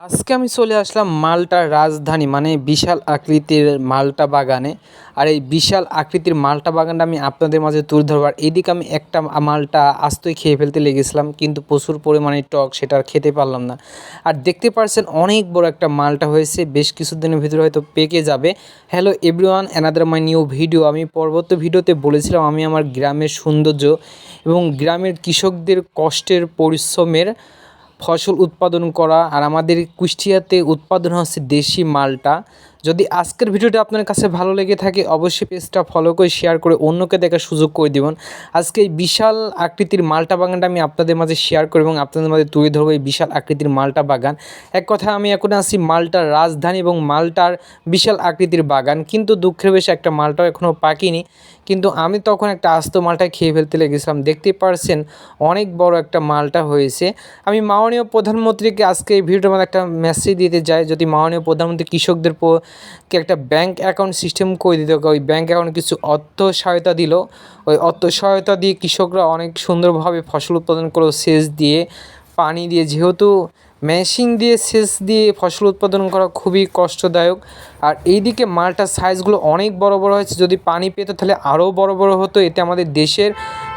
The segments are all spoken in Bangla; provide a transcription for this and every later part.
আজকে আমি চলে আসলাম মালটার রাজধানী মানে বিশাল আকৃতির মালটা বাগানে। আর এই বিশাল আকৃতির মালটা বাগানটা আমি আপনাদের মাঝে তুলে ধরবার এদিকে আমি একটা মালটা আস্তই খেয়ে ফেলতে লেগেছিলাম, কিন্তু প্রচুর পরিমাণে টক, সেটা আর খেতে পারলাম না। আর দেখতে পারছেন অনেক বড় একটা মালটা হয়েছে, বেশ কিছুদিনের ভিতরে হয়তো পেকে যাবে। Hello everyone another my new video আমি পরবর্তী ভিডিওতে বলেছিলাম, আমি আমার গ্রামের সৌন্দর্য এবং গ্রামের কৃষকদের কষ্টের পরিশ্রমের ফসল উৎপাদন করা আর আমাদের কুষ্টিয়াতে উৎপাদন হচ্ছে দেশি মালটা। যদি আজকের ভিডিওটা আপনার কাছে ভালো লেগে থাকে, অবশ্যই পেজটা ফলো করে শেয়ার করে অন্যকে দেখার সুযোগ করে দেবেন। আজকে এই বিশাল আকৃতির মালটা বাগানটা আমি আপনাদের মাঝে শেয়ার করব এবং আপনাদের মাঝে তুলে ধরবো এই বিশাল আকৃতির মালটা বাগান। এক কথা আমি এখন আছি মালটার রাজধানী এবং মালটার বিশাল আকৃতির বাগান। কিন্তু দুঃখের বেশি একটা মালটাও এখনও পাকিনি। কিন্তু আমি তখন একটা আস্ত মালটা খেয়ে ফেলতে লেগেছিলাম। দেখতে পারছেন, অনেক বড় একটা মালটা হয়েছে। আমি মাননীয় প্রধানমন্ত্রীকে আজকে এই ভিডিওটার মধ্যে একটা মেসেজ দিতে যাই যদি মাননীয় প্রধানমন্ত্রী কৃষকদের কে একটা ব্যাংক অ্যাকাউন্ট সিস্টেম করে দিতে ওই ব্যাংক অ্যাকাউন্টে কিছু অর্থ সহায়তা দিল। ওই অর্থ সহায়তা দিয়ে কৃষকরা অনেক সুন্দরভাবে ফসল উৎপাদন করল, সেচ দিয়ে, পানি দিয়ে। যেহেতু মেশিন দিয়ে, সেচ দিয়ে ফসল উৎপাদন করা খুবই কষ্টদায়ক। আর এইদিকে মালটার সাইজগুলো অনেক বড় বড় হয়েছে। যদি পানি পেত তাহলে আরও বড় বড় হতো। এতে আমাদের দেশের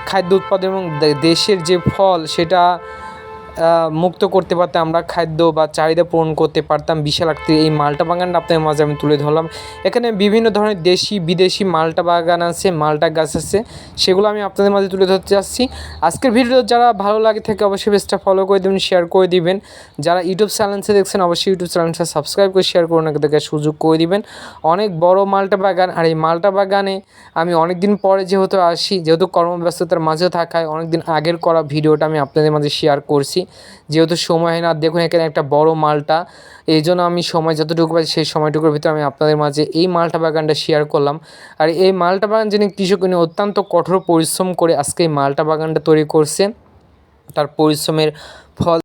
খাদ্য উৎপাদন এবং দেশের যে ফল, সেটা মুক্ত করতে পারতাম, আমরা খাদ্য বা চাহিদা পূরণ করতে পারতাম, বিশাল আকৃতির এই মালটা বাগানটা আপনাদের মাঝে আমি তুলে ধরলাম। এখানে বিভিন্ন ধরনের দেশি, বিদেশি মালটা বাগান আছে, মালটা গাছ আছে, সেগুলো আমি আপনাদের মাঝে তুলে ধরতে যাচ্ছি। আজকের ভিডিও যারা ভালো লাগে থাকে অবশ্যই পেজটা ফলো করে দেবেন শেয়ার করে দিবেন। যারা ইউটিউব চ্যানেলসে দেখছেন, অবশ্যই ইউটিউব চ্যানেলটা সাবস্ক্রাইব করে শেয়ার করে ওনাকে সুযোগ করে দিবেন। অনেক বড় মালটা বাগান, আর এই মালটা বাগানে আমি অনেক দিন পরে যেহেতু আসি, যেহেতু কর্মব্যস্ততার মাঝে থাকায় অনেক দিন আগের করা ভিডিওটা আমি আপনাদের মাঝে শেয়ার করছি। যেহেতু সময় হয় না দেখুন এখানে একটা বড় মালটা। এই জন্য আমি সময় যতটুকু পাই সেই সময়টুকুর ভিতরে আমি আপনাদের মাঝে এই মালটা বাগানটা শেয়ার করলাম। আর এই মালটা বাগান যিনি কৃষক, উনি অত্যন্ত কঠোর পরিশ্রম করে আজকে এই মালটা বাগানটা তৈরি করছে তার পরিশ্রমের ফল